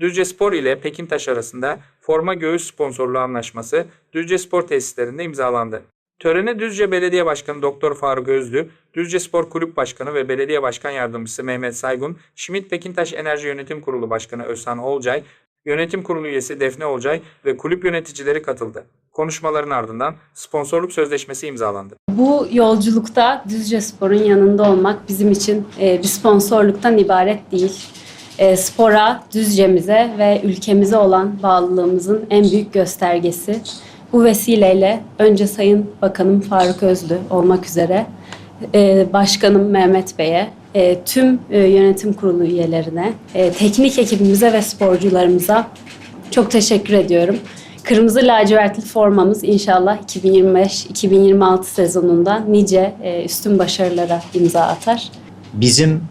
Düzce Spor ile Pekintaş arasında forma göğüs sponsorluğu anlaşması Düzce Spor tesislerinde imzalandı. Törene Düzce Belediye Başkanı Doktor Faruk Özlü, Düzce Spor Kulüp Başkanı ve Belediye Başkan Yardımcısı Mehmet Saygun, Şimit Pekintaş Enerji Yönetim Kurulu Başkanı Özhan Olcay, Yönetim Kurulu üyesi Defne Olcay ve kulüp yöneticileri katıldı. Konuşmaların ardından sponsorluk sözleşmesi imzalandı. Bu yolculukta Düzce Spor'un yanında olmak bizim için e, bir sponsorluktan ibaret değil. E, spora, Düzce'mize ve ülkemize olan bağlılığımızın en büyük göstergesi. Bu vesileyle önce Sayın Bakanım Faruk Özlü olmak üzere e, Başkanım Mehmet Bey'e, e, tüm yönetim kurulu üyelerine, teknik ekibimize ve sporcularımıza çok teşekkür ediyorum. Kırmızı lacivertli formamız inşallah 2025-2026 sezonunda nice üstün başarılara imza atar. Bizim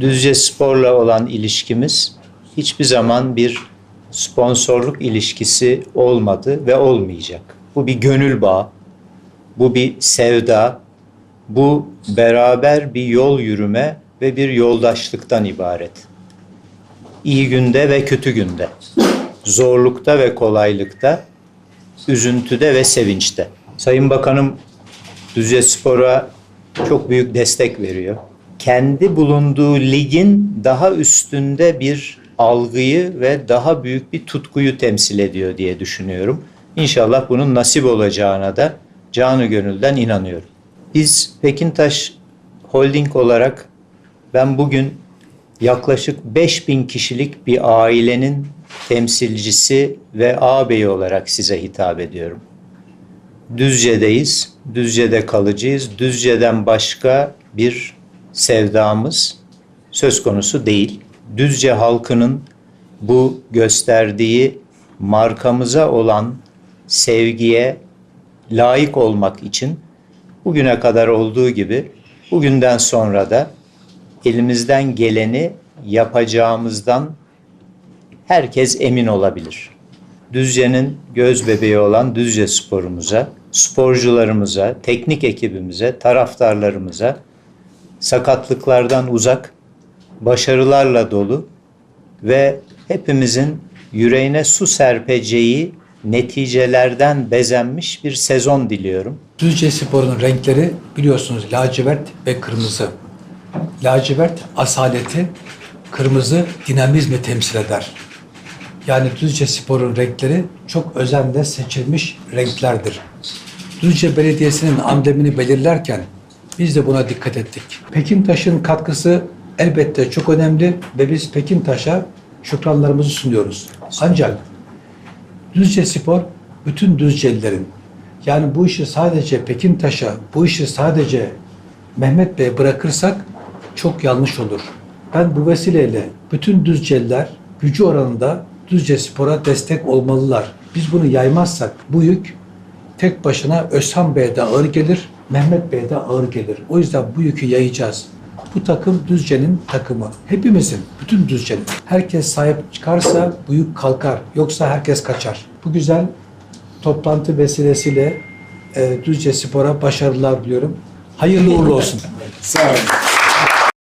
Düzce Spor'la olan ilişkimiz hiçbir zaman bir sponsorluk ilişkisi olmadı ve olmayacak. Bu bir gönül bağı, bu bir sevda, bu beraber bir yol yürüme ve bir yoldaşlıktan ibaret. İyi günde ve kötü günde, zorlukta ve kolaylıkta, üzüntüde ve sevinçte. Sayın Bakanım Düzce Spor'a çok büyük destek veriyor. Kendi bulunduğu ligin daha üstünde bir algıyı ve daha büyük bir tutkuyu temsil ediyor diye düşünüyorum. İnşallah bunun nasip olacağına da canı gönülden inanıyorum. Biz Pekintaş Holding olarak ben bugün yaklaşık 5000 kişilik bir ailenin temsilcisi ve ağabeyi olarak size hitap ediyorum. Düzce'deyiz, Düzce'de kalıcıyız. Düzce'den başka bir sevdamız söz konusu değil. Düzce halkının bu gösterdiği markamıza olan sevgiye layık olmak için bugüne kadar olduğu gibi bugünden sonra da elimizden geleni yapacağımızdan herkes emin olabilir. Düzce'nin göz bebeği olan Düzce sporumuza, sporcularımıza, teknik ekibimize, taraftarlarımıza sakatlıklardan uzak, başarılarla dolu ve hepimizin yüreğine su serpeceği neticelerden bezenmiş bir sezon diliyorum. Düzce Spor'un renkleri biliyorsunuz lacivert ve kırmızı. Lacivert asaleti, kırmızı dinamizmi temsil eder. Yani Düzce Spor'un renkleri çok özenle seçilmiş renklerdir. Düzce Belediyesi'nin amblemini belirlerken biz de buna dikkat ettik. Pekintaş'ın katkısı elbette çok önemli ve biz Pekintaş'a şükranlarımızı sunuyoruz. Ancak Düzce Spor bütün Düzcelilerin yani bu işi sadece Pekintaş'a, bu işi sadece Mehmet Bey'e bırakırsak çok yanlış olur. Ben bu vesileyle bütün Düzceliler gücü oranında Düzce Spor'a destek olmalılar. Biz bunu yaymazsak bu yük tek başına Özhan Bey'e de ağır gelir, Mehmet Bey'e de ağır gelir. O yüzden bu yükü yayacağız. Bu takım Düzce'nin takımı. Hepimizin, bütün Düzce'nin. Herkes sahip çıkarsa bu yük kalkar. Yoksa herkes kaçar. Bu güzel toplantı vesilesiyle e, Düzce Spor'a başarılar diliyorum. Hayırlı uğurlu olsun. Sağ olun.